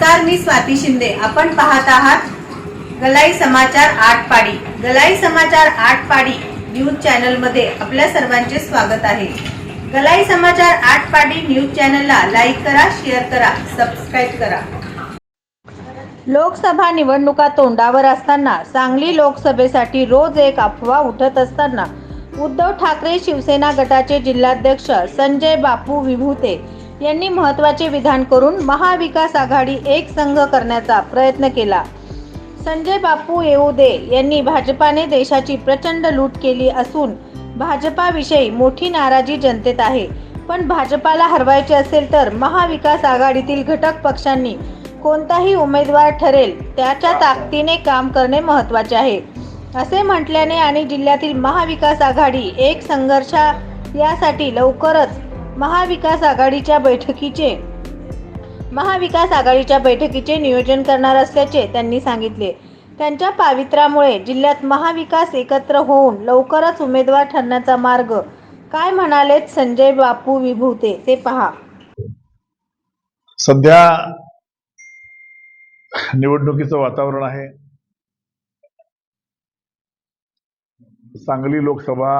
नमस्कार मी स्वाती शिंदे. आपण पाहत आहात गलाई समाचार आठ पाडी गलाई समाचार आठ पाडी न्यूज चॅनलमध्ये आपल्या सर्वांचे स्वागत आहे. गलाई समाचार आठ पाडी न्यूज चॅनलला लाईक करा शेअर करा सबस्क्राईब करा. लोकसभा निवडणुका तोंडावर असताना सांगली लोकसभेसाठी रोज एक अफवा उठत असताना उद्धव ठाकरे शिवसेना गटाचे जिल्हाध्यक्ष संजय बापू विभूते यांनी महत्त्वाचे विधान करून महाविकास आघाडी एक संघ करण्याचा प्रयत्न केला. संजय बापू येऊदे यांनी भाजपाने देशाची प्रचंड लूट केली असून भाजपाविषयी मोठी नाराजी जनतेत आहे. पण भाजपाला हरवायचे असेल तर महाविकास आघाडीतील घटक पक्षांनी कोणताही उमेदवार ठरेल त्याच्या ताकदीने काम करणे महत्त्वाचे आहे. असे म्हटल्याने आणि जिल्ह्यातील महाविकास आघाडी एक संघर्ष यासाठी लवकरच महाविकास आघाडीच्या बैठकीचे महाविकास आघाडीच्या बैठकीचे नियोजन करणार असल्याचे त्यांनी सांगितले. त्यांच्या पावित्र्यामुळे जिल्ह्यात महाविकास एकत्र होऊन लवकरच उमेदवार ठरण्याचा मार्ग. काय म्हणालेत संजय बापू विभूते ते पहा. सध्या निवडणुकीचं वातावरण आहे. सांगली लोकसभा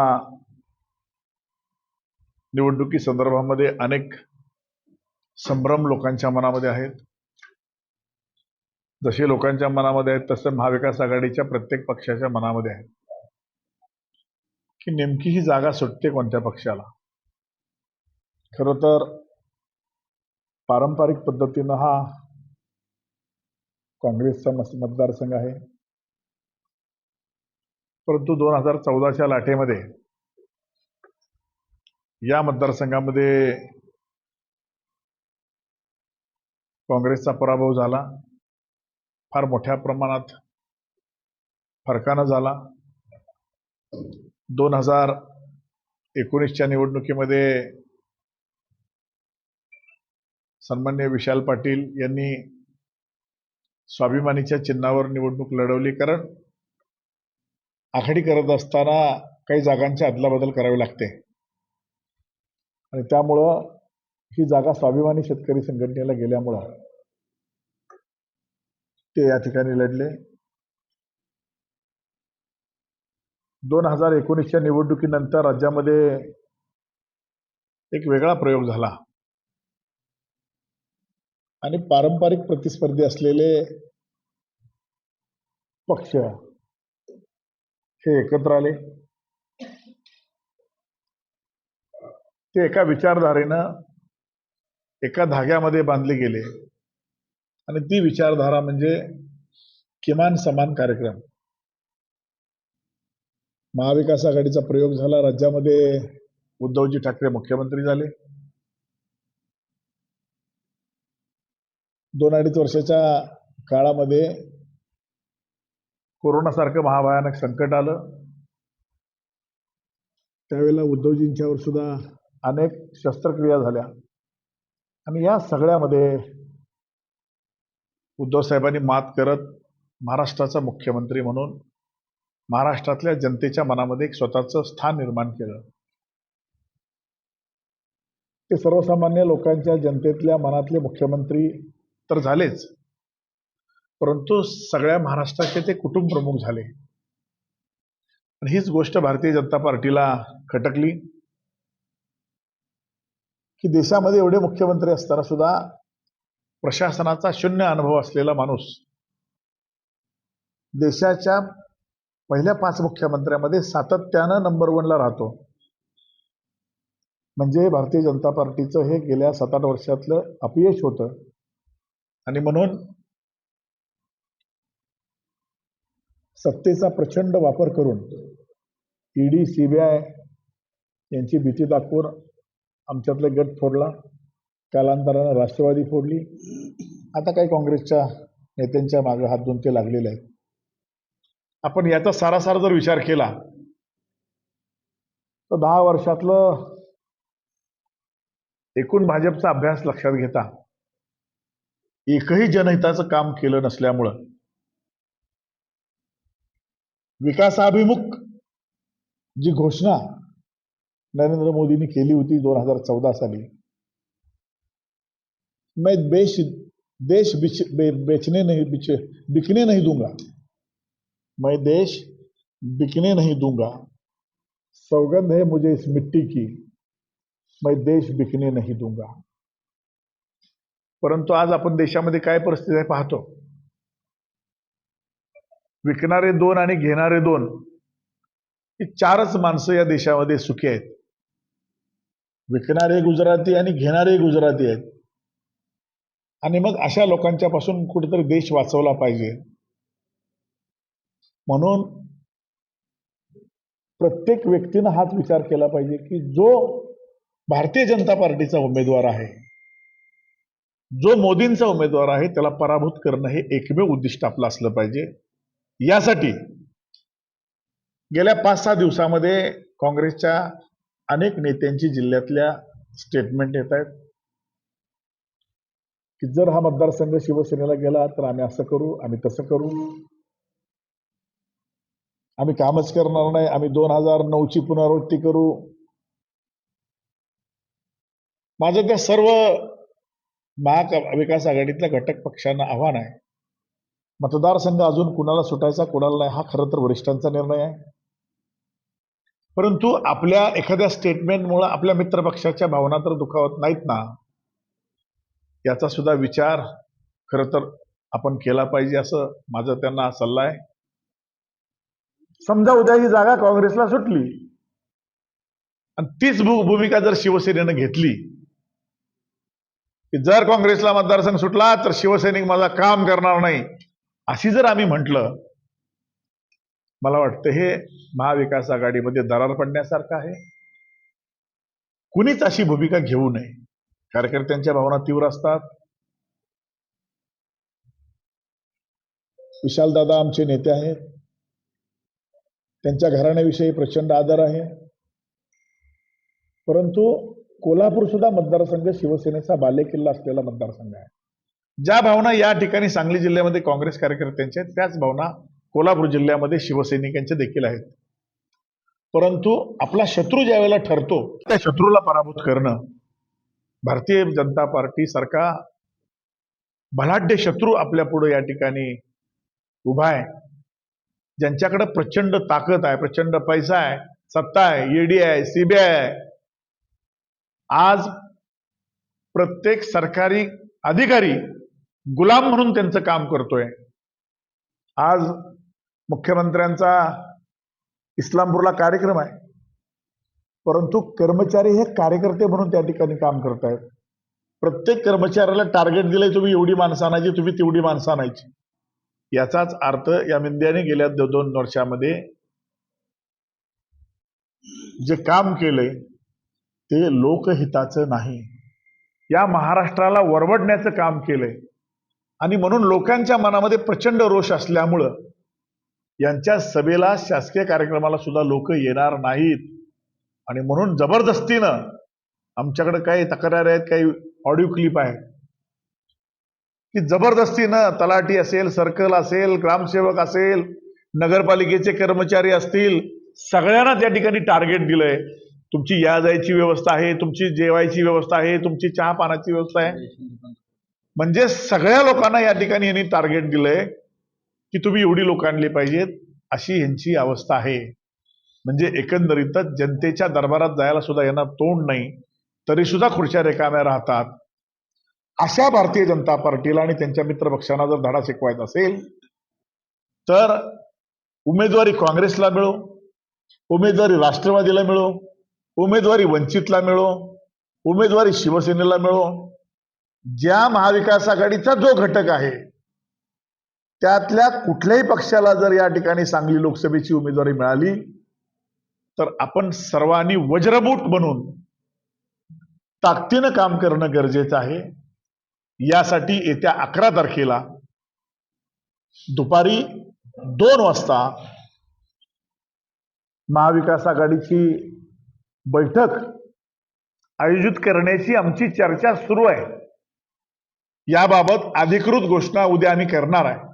निवडणुकी संदर्भामध्ये अनेक संभ्रम लोकांच्या मनामध्ये आहेत. जसे लोकांच्या मनामध्ये आहेत तसं महाविकास आघाडीच्या प्रत्येक पक्षाच्या मनामध्ये आहे की नेमकी ही जागा सुटते कोणत्या पक्षाला? खरं तर पारंपरिक पद्धतीनं हा काँग्रेसचा मतदारसंघ आहे. परंतु दोन हजार चौदाच्या लाटेमध्ये या मतदारसंघामध्ये काँग्रेसचा पराभव झाला. फार मोठ्या प्रमाणात फरकानं झाला. दोन हजार एकोणीसच्या निवडणुकीमध्ये सन्मान्य विशाल पाटील यांनी स्वाभिमानीच्या चिन्हावर निवडणूक लढवली. कारण आघाडी करत असताना काही जागांची अदलाबदल करावी लागते. आणि त्यामुळं ही जागा स्वाभिमानी शेतकरी संघटनेला गेल्यामुळं ते या ठिकाणी लढले. दोन हजार एकोणीसच्या निवडणुकीनंतर राज्यामध्ये एक वेगळा प्रयोग झाला. आणि पारंपरिक प्रतिस्पर्धी असलेले पक्ष हे एकत्र आले. ते एका विचारधारेनं एका धाग्यामध्ये बांधले गेले. आणि ती विचारधारा म्हणजे किमान समान कार्यक्रम. महाविकास आघाडीचा प्रयोग झाला राज्यामध्ये उद्धवजी ठाकरे मुख्यमंत्री झाले. दोन अडीच वर्षाच्या काळामध्ये कोरोनासारखं महाभयानक संकट आलं. त्यावेळेला उद्धवजींच्यावर सुद्धा अनेक शस्त्रक्रिया झाल्या. आणि या सगळ्यामध्ये उद्धवसाहेबांनी मात करत महाराष्ट्राचा मुख्यमंत्री म्हणून महाराष्ट्रातल्या जनतेच्या मनामध्ये एक स्वतःचं स्थान निर्माण केलं. ते सर्वसामान्य लोकांच्या जनतेतल्या मनातले मुख्यमंत्री तर झालेच. परंतु सगळ्या महाराष्ट्राचे ते कुटुंब प्रमुख झाले. आणि हीच गोष्ट भारतीय जनता पार्टीला खटकली. की देशामध्ये एवढे मुख्यमंत्री असताना सुद्धा प्रशासनाचा शून्य अनुभव असलेला माणूस देशाच्या पहिल्या पाच मुख्यमंत्र्यामध्ये सातत्यानं नंबर वनला राहतो. म्हणजे भारतीय जनता पार्टीचं हे गेल्या सात आठ वर्षातलं अपयश होतं. आणि म्हणून सत्तेचा प्रचंड वापर करून ईडी सीबीआय यांची भीती दाखवून आमच्यातले गट फोडला कालांतरानं राष्ट्रवादी फोडली. आता काही काँग्रेसच्या नेत्यांच्या मागे हात धुवून ते लागलेले आहेत. आपण याचा सारासार जर विचार केला तर दहा वर्षातलं एकूण भाजपचा अभ्यास लक्षात घेता एकही जनहिताचं काम केलं नसल्यामुळं विकासाभिमुख जी घोषणा नरेंद्र मोदींनी केली होती दोन हजार चौदा साली. मैं देश देश बिच बे, बेचने नहीं बिच बिकने नहीं दूंगा। मैं देश बिकने नहीं दूंगा। सौगंध है मुझे इस मिट्टी की। मैं देश बिकने नहीं दूंगा। परंतु आज आपण देशामध्ये काय परिस्थिती आहे पाहतो. विकणारे दोन आणि घेणारे दोन ही चारच माणसं या देशामध्ये सुखी आहेत. विकणारे गुजराती आणि घेणारे गुजराती आहेत. आणि मग अशा लोकांच्या पासून कुठेतरी देश वाचवला पाहिजे. म्हणून प्रत्येक व्यक्तीनं हाच विचार केला पाहिजे की जो भारतीय जनता पार्टीचा उमेदवार आहे जो मोदींचा उमेदवार आहे त्याला पराभूत करणं हे एकमेव उद्दिष्ट आपलं असलं पाहिजे. यासाठी गेल्या पाच सहा दिवसामध्ये काँग्रेसच्या अनेक नेत्यांची जिल्ह्यातल्या स्टेटमेंट येत आहेत. की जर हा मतदारसंघ शिवसेनेला गेला तर आम्ही असं करू आम्ही तसं करू. आम्ही कामच करणार नाही आम्ही दोन हजार नऊची पुनरावृत्ती करू. माझं त्या सर्व महाविकास आघाडीतल्या घटक पक्षांना आव्हान आहे. मतदारसंघ अजून कुणाला सुटायचा कुणाला नाही हा खरं तर वरिष्ठांचा निर्णय आहे. परंतु आपल्या एखाद्या स्टेटमेंटमुळे आपल्या मित्रपक्षाच्या भावना तर दुखावत नाहीत ना. याचा सुद्धा विचार खरं तर आपण केला पाहिजे असं माझा त्यांना सल्ला आहे. समजा उद्या ही जागा काँग्रेसला सुटली. आणि तीच भू- भूमिका जर शिवसेनेनं घेतली की जर काँग्रेसला मतदारसंघ सुटला तर शिवसैनिक माझा काम करणार नाही. अशी जर आम्ही म्हटलं मला वाटतं हे महाविकास आघाडीमध्ये दरार पडण्यासारखं आहे. कुणीच अशी भूमिका घेऊ नये. कार्यकर्त्यांच्या भावना तीव्र असतात. विशालदादा आमचे नेते आहेत. त्यांच्या घराण्याविषयी प्रचंड आदर आहे. परंतु कोल्हापूर सुद्धा मतदारसंघ शिवसेनेचा बालेकिल्ला असलेला मतदारसंघ आहे. ज्या भावना या ठिकाणी सांगली जिल्ह्यामध्ये काँग्रेस कार्यकर्त्यांच्या आहेत त्याच भावना कोल्हापूर जिल्ह्यामध्ये शिवसैनिकांचे देखील आहेत. परंतु आपला शत्रू ज्या वेळेला ठरतो त्या शत्रूला पराभूत करणं भारतीय जनता पार्टी सारखा बलाढ्य शत्रू आपल्या पुढे या ठिकाणी उभा आहे. ज्यांच्याकडे प्रचंड ताकद आहे प्रचंड पैसा आहे सत्ता आहे ईडी आहे सीबीआय आहे. आज प्रत्येक सरकारी अधिकारी गुलाम म्हणून त्यांचं काम करतोय. आज मुख्यमंत्र्यांचा इस्लामपूरला कार्यक्रम आहे. परंतु कर्मचारी हे कार्यकर्ते म्हणून त्या ठिकाणी काम करत आहेत प्रत्येक कर्मचाऱ्याला टार्गेट दिलंय तुम्ही एवढी माणसं आणायची तुम्ही तेवढी माणसं आणायची. याचाच अर्थ या मिंद्याने गेल्या दोन वर्षामध्ये जे काम केलंय ते लोकहिताचं नाही. या महाराष्ट्राला वरवडण्याचं काम केलंय. आणि म्हणून लोकांच्या मनामध्ये प्रचंड रोष असल्यामुळं यांच्या सभेला शासकीय कार्यक्रमाला सुद्धा लोक येणार नाहीत. आणि म्हणून जबरदस्तीनं आमच्याकडे काही तक्रार आहेत काही ऑडिओ क्लिप आहेत. की जबरदस्तीनं तलाठी असेल सर्कल असेल ग्रामसेवक असेल नगरपालिकेचे कर्मचारी असतील सगळ्यांना त्या ठिकाणी टार्गेट दिलंय. तुमची या जायची व्यवस्था आहे तुमची जेवायची व्यवस्था आहे तुमची चहा पाण्याची व्यवस्था आहे. म्हणजे सगळ्या लोकांना या ठिकाणी यांनी टार्गेट दिलंय. की तुम्ही एवढी लोक आणली पाहिजेत अशी यांची अवस्था आहे. म्हणजे एकंदरीतच जनतेच्या दरबारात जायला सुद्धा यांना तोंड नाही तरी सुद्धा खुर्च्या रिकाम्या राहतात. अशा भारतीय जनता पार्टीला आणि त्यांच्या मित्रपक्षांना जर धडा शिकवायचा असेल तर उमेदवारी काँग्रेसला मिळो उमेदवारी राष्ट्रवादीला मिळो उमेदवारी वंचितला मिळो उमेदवारी शिवसेनेला मिळो ज्या महाविकास आघाडीचा जो घटक आहे त्यातल्या कुठल्याही पक्षाला जर या ठिकाणी सांगली लोकसभेची उमेदवारी मिळाली तर आपण सर्वांनी वज्रबूट बनून ताकदीनं काम करणं गरजेचं आहे. यासाठी येत्या अकरा तारखेला दुपारी दोन वाजता महाविकास आघाडीची बैठक आयोजित करण्याची आमची चर्चा सुरू आहे. याबाबत अधिकृत घोषणा उद्या आम्ही करणार आहे.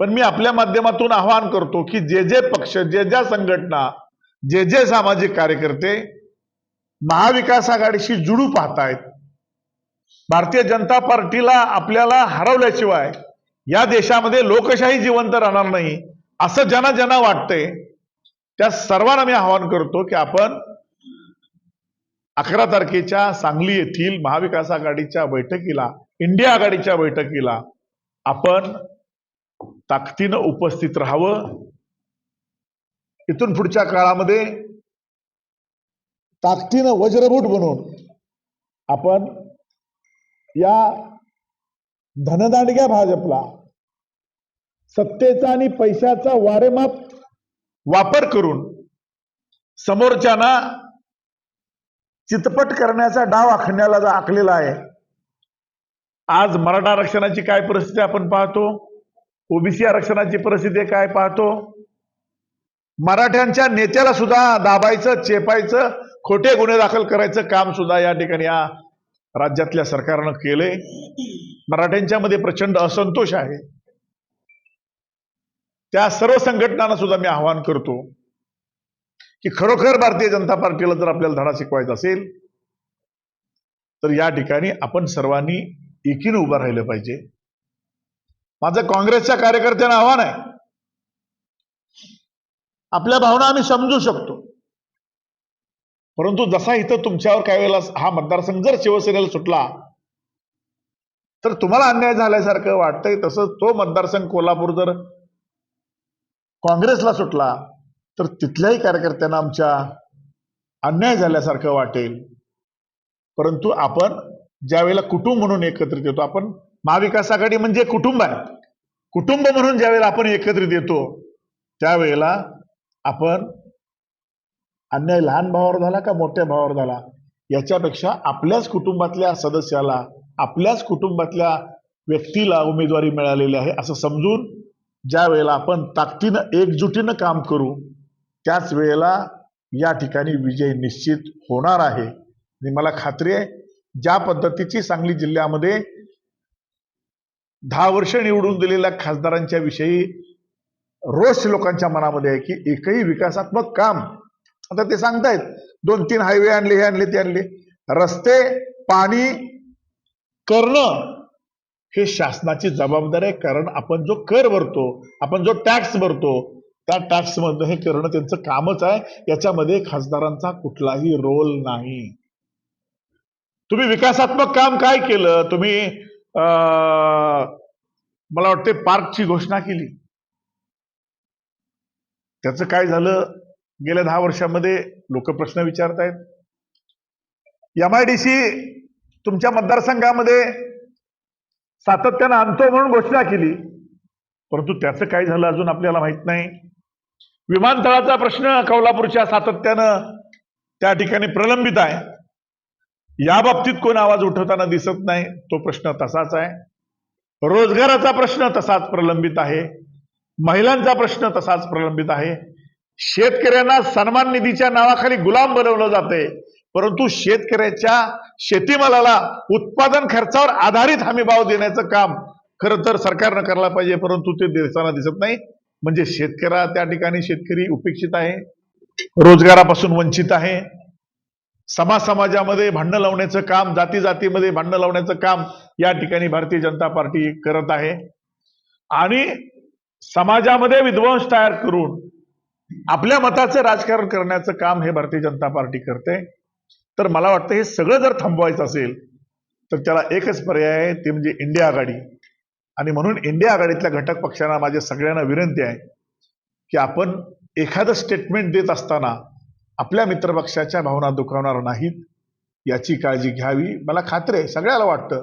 पण मी आपल्या माध्यमातून आवाहन करतो की जे जे पक्ष जे ज्या संघटना जे जे सामाजिक कार्यकर्ते महाविकास आघाडीशी जुळू पाहतायत भारतीय जनता पार्टीला आपल्याला हरवल्याशिवाय या देशामध्ये लोकशाही जिवंत राहणार नाही असं ज्यांना ज्यांना वाटतंय त्या सर्वांना मी आवाहन करतो की आपण अकरा तारखेच्या सांगली येथील महाविकास आघाडीच्या बैठकीला इंडिया आघाडीच्या बैठकीला आपण ताकदीनं उपस्थित राहावं. इथून पुढच्या काळामध्ये ताकदीनं वज्रभूट बनवून आपण या धनदांडग्या भाजपला सत्तेचा आणि पैशाचा वारेमाप वापर करून समोरच्यांना चितपट करण्याचा डाव आखण्याला आखलेला आहे. आज मराठा आरक्षणाची काय परिस्थिती आपण पाहतो? ओबीसी आरक्षणाची परिस्थिती काय पाहतो? मराठ्यांच्या नेत्याला सुद्धा दाबायचं चेपायचं खोटे गुन्हे दाखल करायचं काम सुद्धा या ठिकाणी या राज्यातल्या सरकारनं केलंय. मराठ्यांच्या मध्ये प्रचंड असंतोष आहे. त्या सर्व संघटनांना सुद्धा मी आवाहन करतो की खरोखर भारतीय जनता पार्टीला जर आपल्याला धडा शिकवायचा असेल तर या ठिकाणी आपण सर्वांनी एकीने उभं राहिलं पाहिजे. माझं काँग्रेसच्या कार्यकर्त्यांना आव्हान आहे. आपल्या भावना आम्ही समजू शकतो. परंतु जसा इथं तुमच्यावर काय वेळेला हा मतदारसंघ जर शिवसेनेला सुटला तर तुम्हाला अन्याय झाल्यासारखं वाटतंय. तसं तो मतदारसंघ कोल्हापूर जर काँग्रेसला सुटला तर तिथल्याही कार्यकर्त्यांना आमच्या अन्याय झाल्यासारखं वाटेल. परंतु आपण ज्या वेळेला कुटुंब म्हणून एकत्रित येतो आपण महाविकास आघाडी म्हणजे कुटुंब आहे. कुटुंब म्हणून ज्यावेळेला आपण एकत्रित येतो त्यावेळेला आपण अन्याय लहान भावावर झाला का मोठ्या भावावर झाला? याच्यापेक्षा आपल्याच कुटुंबातल्या सदस्याला आपल्याच कुटुंबातल्या व्यक्तीला उमेदवारी मिळालेली आहे असं समजून ज्या वेळेला आपण ताकदीनं एकजुटीनं काम करू त्याच वेळेला या ठिकाणी विजय निश्चित होणार आहे. आणि मला खात्री आहे ज्या पद्धतीची सांगली जिल्ह्यामध्ये दहा वर्ष निवडून दिलेल्या खासदारांच्या विषयी रोष लोकांच्या मनामध्ये आहे की एकही विकासात्मक काम आता ते सांगतायत दोन तीन हायवे आणले हे आणले ते आणले. रस्ते पाणी करणं हे शासनाची जबाबदारी आहे कारण आपण जो कर भरतो आपण जो टॅक्स भरतो त्या टॅक्समधनं हे करणं त्यांचं कामच आहे. याच्यामध्ये खासदारांचा कुठलाही रोल नाही. तुम्ही विकासात्मक काम काय केलं? तुम्ही मला वाटते पार्कची घोषणा केली. त्याचं काय झालं? गेल्या दहा वर्षामध्ये लोक प्रश्न विचारतायत. एम आय डी सी तुमच्या मतदारसंघामध्ये सातत्यानं आणतो म्हणून घोषणा केली. परंतु त्याचं काय झालं अजून आपल्याला माहीत नाही. विमानतळाचा प्रश्न कोल्हापूरच्या सातत्यानं त्या ठिकाणी प्रलंबित आहे. या बाबतीत कोण आवाज उठवताना दिसत नाही तो प्रश्न तसाच आहे. रोजगाराचा प्रश्न तसाच प्रलंबित आहे. महिलांचा प्रश्न तसाच प्रलंबित आहे. शेतकऱ्यांना सन्मान निधीच्या नावाखाली गुलाम बनवलं जाते परंतु शेतकऱ्याच्या शेतीमालाला उत्पादन खर्चावर आधारित हमी भाव देण्याचं काम खरं तर सरकारनं करायला पाहिजे परंतु ते देताना दिसत नाही. म्हणजे शेतकऱ्या त्या ठिकाणी शेतकरी उपेक्षित आहे. रोजगारापासून वंचित आहे. समाज समाजामध्ये भांडणं लावण्याचं काम जाती जातीमध्ये भांडणं लावण्याचं काम या ठिकाणी भारतीय जनता पार्टी करत आहे. आणि समाजामध्ये विध्वंस तयार करून आपल्या मताचं राजकारण करण्याचं काम हे भारतीय जनता पार्टी करते. तर मला वाटतं हे सगळं जर थांबवायचं असेल तर त्याला एकच पर्याय आहे ते म्हणजे इंडिया आघाडी. आणि म्हणून इंडिया आघाडीतल्या घटक पक्षांना माझ्या सगळ्यांना विनंती आहे की आपण एखादं स्टेटमेंट देत असताना आपल्या मित्रपक्षाच्या भावना दुखावणार नाहीत याची काळजी घ्यावी. मला खात्री आहे सगळ्याला वाटतं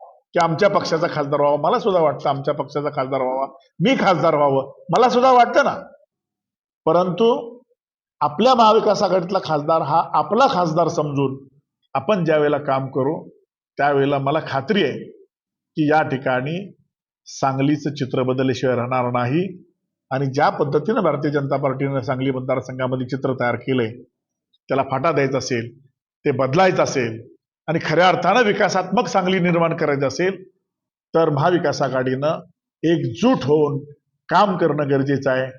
की आमच्या पक्षाचा खासदार व्हावा. मला सुद्धा वाटतं आमच्या पक्षाचा खासदार व्हावा. मी खासदार व्हावं मला सुद्धा वाटतं ना. परंतु आपल्या महाविकास आघाडीतला खासदार हा आपला खासदार समजून आपण ज्या वेळेला काम करू त्यावेळेला मला खात्री आहे की या ठिकाणी सांगलीचं चित्र बदलल्याशिवाय राहणार नाही. आणि ज्या पद्धतीनं भारतीय जनता पार्टीनं सांगली मतदारसंघामध्ये चित्र तयार केलंय त्याला फाटा द्यायचा असेल ते बदलायचं असेल आणि खऱ्या अर्थानं विकासात्मक सांगली निर्माण करायचं असेल तर महाविकास आघाडीनं एकजूट होऊन काम करणं गरजेचं आहे.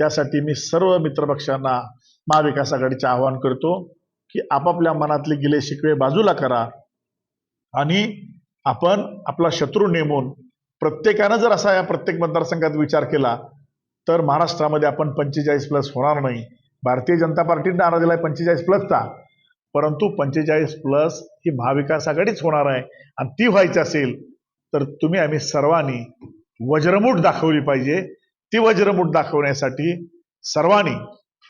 त्यासाठी मी सर्व मित्रपक्षांना महाविकास आघाडीचे आवाहन करतो की आपापल्या मनातले गिले शिकवे बाजूला करा आणि आपण आपला शत्रू नेमून प्रत्येकानं जर असा या प्रत्येक मतदारसंघात विचार केला तर महाराष्ट्रामध्ये आपण पंचेचाळीस प्लस होणार नाही. भारतीय जनता पार्टीने नारा आहे पंचेचाळीस प्लसचा परंतु पंचेचाळीस प्लस ही महाविकास आघाडीच होणार आहे. आणि ती व्हायची असेल तर तुम्ही आम्ही सर्वांनी वज्रमूठ दाखवली पाहिजे. ती वज्रमूठ दाखवण्यासाठी सर्वांनी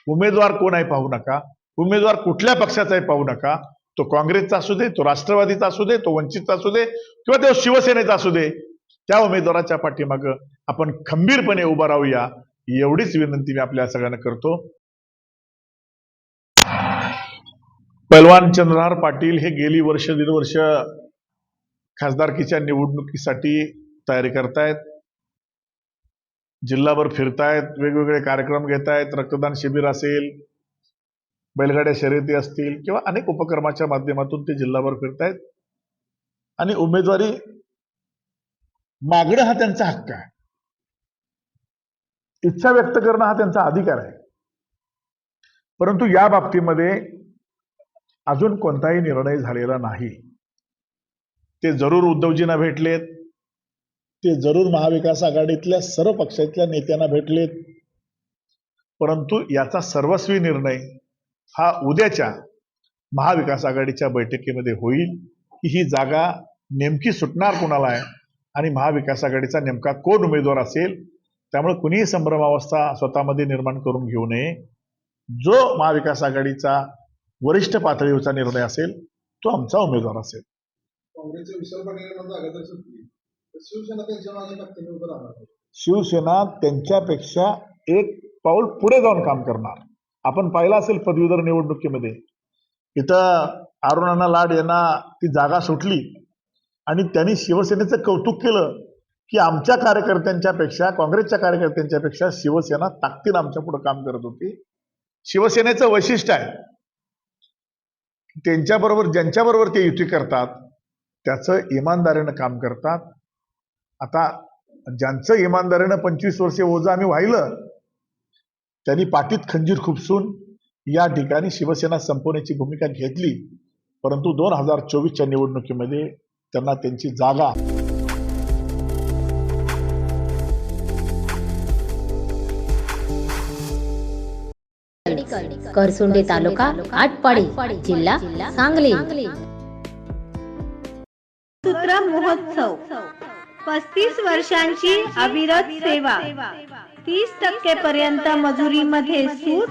उमेदवार कोण आहे पाहू नका उमेदवार कुठल्या पक्षाचा आहे पाहू नका. तो काँग्रेसचा असू दे तो राष्ट्रवादीचा असू दे तो वंचितचा असू दे किंवा तो शिवसेनेचा असू दे त्या उमेदवाराच्या पाठीमागं आपण खंबीरपणे उभा राहूया. एवढीच विनंती मी आपल्या सगळ्यांना करतो. पैलवान चंद्रहार पाटील हे गेली वर्ष दीड वर्ष खासदारकीच्या निवडणुकीसाठी तयारी करतायत. जिल्हाभर फिरतायत वेगवेगळे कार्यक्रम घेत आहेत रक्तदान शिबिर असेल बैलगाड्या शर्यती असतील किंवा अनेक उपक्रमाच्या माध्यमातून ते जिल्हाभर फिरतायत. आणि उमेदवारी मागणं हा त्यांचा हक्क आहे. इच्छा व्यक्त करणं हा त्यांचा अधिकार आहे. परंतु या बाबतीमध्ये अजून कोणताही निर्णय झालेला नाही. ते जरूर उद्धवजींना भेटलेत. ते जरूर महाविकास आघाडीतल्या सर्व पक्षातल्या नेत्यांना भेटलेत. परंतु याचा सर्वस्वी निर्णय हा उद्याच्या महाविकास आघाडीच्या बैठकीमध्ये होईल. की ही जागा नेमकी सुटणार कोणाला आहे? आणि महाविकास आघाडीचा नेमका कोण उमेदवार असेल त्यामुळे कुणीही संभ्रमावस्था स्वतःमध्ये निर्माण करून घेऊ नये. जो महाविकास आघाडीचा वरिष्ठ पातळीवरचा निर्णय असेल तो आमचा उमेदवार असेल. शिवसेना त्यांच्यापेक्षा एक पाऊल पुढे जाऊन काम करणार. आपण पाहिलं असेल पदवीधर निवडणुकीमध्ये इथं अरुणांना लाड यांना ती जागा सुटली. आणि त्यांनी शिवसेनेचं कौतुक केलं की आमच्या कार्यकर्त्यांच्या पेक्षा काँग्रेसच्या कार्यकर्त्यांच्या पेक्षा शिवसेना ताकदीनं आमच्या पुढे काम करत होती. शिवसेनेचं वैशिष्ट्य आहे. त्यांच्याबरोबर ज्यांच्याबरोबर ते युती करतात त्याचं इमानदारीनं काम करतात. आता ज्यांचं इमानदारीनं पंचवीस वर्षे ओझं आम्ही वाहिलं त्यांनी पाठीत खंजीर खुपसून या ठिकाणी शिवसेना संपवण्याची भूमिका घेतली. परंतु दोन हजार चोवीसच्या निवडणुकीमध्ये त्यांना त्यांची जागा. करसुंडे तालुका आटपाडी जिल्हा सांगली. सूत्र महोत्सव. पस्तीस वर्षांची अविरत सेवा. तीस टक्के पर्यंत मजुरीमध्ये सूट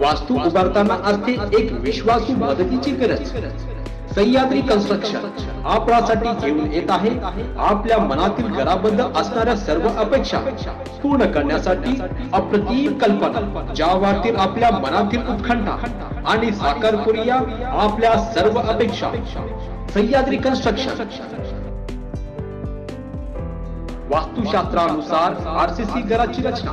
वास्तू उभारताना असते एक विश्वासू मदतीची गरज. सह्याद्री कन्स्ट्रक्शन आपल्यासाठी घेऊन येत आहे. आपल्या मनातील घराबद्दल असणाऱ्या सर्व अपेक्षा पूर्ण करण्यासाठी अप्रतिम कल्पना. ज्या वाटतील आपल्या मनातील उत्खंठा आणि साकार करूया आपल्या सर्व अपेक्षा. सह्याद्री कन्स्ट्रक्शन वास्तुशास्त्रानुसार आरसीसी घराची रचना.